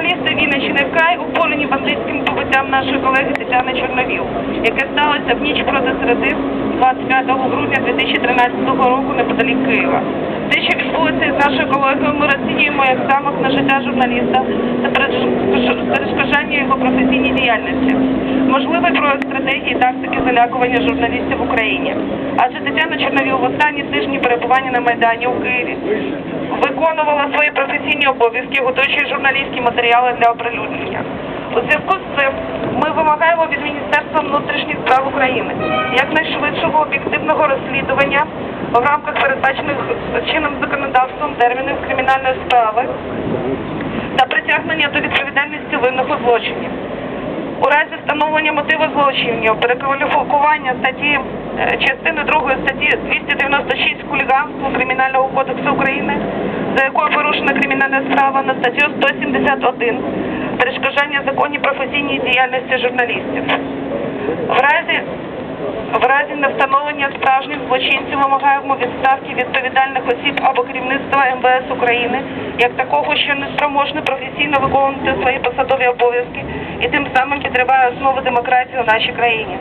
Журналісти Вінниччини вкрай обурені бандитським побиттям нашої колеги Тетяни Чорновіл, яке сталося в ніч проти середи 25 грудня 2013 року неподалік Києва. Те, що відбулося із нашою колегою, ми розцінюємо як замах на життя журналіста та перешкоджання його професійній діяльності. Можливий проект стратегії тактики залякування журналістів в Україні. Адже Тетяна Чорновіл в останні тижні перебування на Майдані у Києві виконувала свої професійні обов'язки, готуючи журналістські матеріали для оприлюднення. У зв'язку з цим ми вимагаємо від Міністерства внутрішніх справ України якнайшвидшого об'єктивного розслідування в рамках передбачених чинним законодавством термінів кримінальної справи та притягнення до відповідальності винних у злочині. У разі встановлення мотиву злочинів, перекваліфікування статті е, частини 2 статті 296 хуліганство Кримінального кодексу України, за якою порушена кримінальна справа на статтю 171 перешкоджання законній професійній діяльності журналістів. В разі в разі невстановлення справжніх злочинців вимагаємо відставки відповідальних осіб або керівництва МВС України як такого, що не спроможне професійно виконувати свої посадові обов'язки і тим самим підриває основи демократії у нашій країні.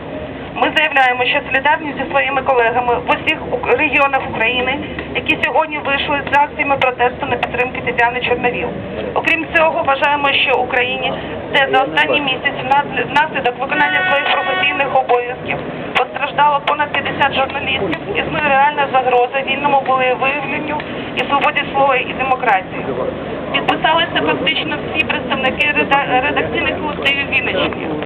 Ми заявляємо, що солідарні зі своїми колегами в усіх регіонах України, які сьогодні вийшли з акціями протесту на підтримки Тетяни Чорновіл. Окрім цього, вважаємо, що Україні де за останні місяці внаслід- внаслідок виконання своїх професійних обов'язків постраждало понад 50 журналістів. Існує реальна загроза вільному волевиявленню і свободі слова і демократії. Підписалися фактично всі представники реда- редакційних колективів Вінниччини.